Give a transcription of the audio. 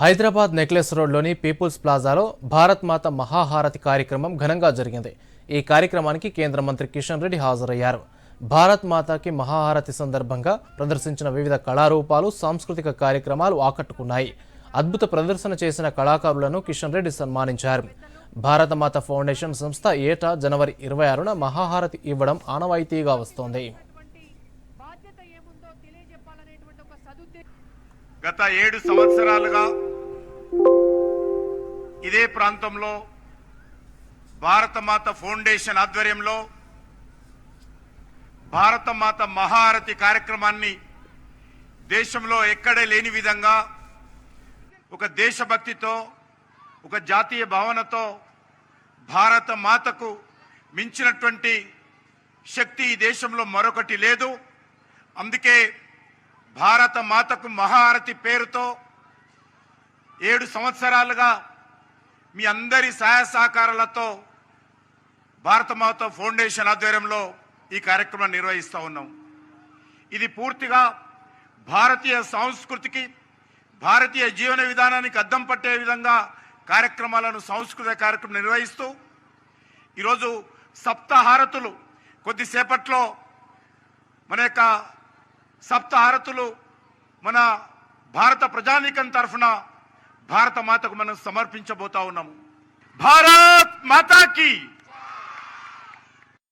Hyderabad necklace రోడ్లోని peoples ప్లాజాలో భారత్ మాత మహాహారతి కార్యక్రమం ఘనంగా జరిగింది. ఈ కార్యక్రమానికి కేంద్ర మంత్రి కిషన్ రెడ్డి హాజరయ్యారు. భారత్ మాతాకి మహాహారతి సందర్భంగా ప్రదర్శించిన వివిధ కళారూపాలు సాంస్కృతిక కార్యక్రమాలు ఆకట్టుకున్నాయి. అద్భుత ప్రదర్శన చేసిన కళాకారులను కిషన్ రెడ్డి సన్మానించారు. భారతమాత ఫౌండేషన్ సంస్థ ఏటా జనవరి ఇరవై ఆరున మహాహారతి ఇవ్వడం ఆనవాయితీగా వస్తోంది. గత ఏడు సంవత్సరాలుగా ఇదే ప్రాంతంలో భారతమాత ఫౌండేషన్ ఆధ్వర్యంలో భారతమాత మహారతి కార్యక్రమాన్ని దేశంలో ఎక్కడే లేని విధంగా ఒక దేశభక్తితో ఒక జాతీయ భావనతో భారత మాతకు మించినటువంటి శక్తి ఈ దేశంలో మరొకటి లేదు. అందుకే భారత మాతకు మహారతి పేరుతో ఏడు సంవత్సరాలుగా మీ అందరి సహాయ సహకారాలతో భారతమాత ఫౌండేషన్ ఆధ్వర్యంలో ఈ కార్యక్రమం నిర్వహిస్తూ ఉన్నాం. ఇది పూర్తిగా భారతీయ సంస్కృతికి భారతీయ జీవన విధానానికి అద్దం పట్టే విధంగా కార్యక్రమాలను సాంస్కృతిక కార్యక్రమం నిర్వహిస్తూ ఈరోజు సప్తహారతులు కొద్దిసేపట్లో మన యొక్క సప్తహారతులు మన భారత ప్రజానీకం తరఫున భారత మాతకు మనం సమర్పించబోతా ఉన్నాము భారత్ మాతాకి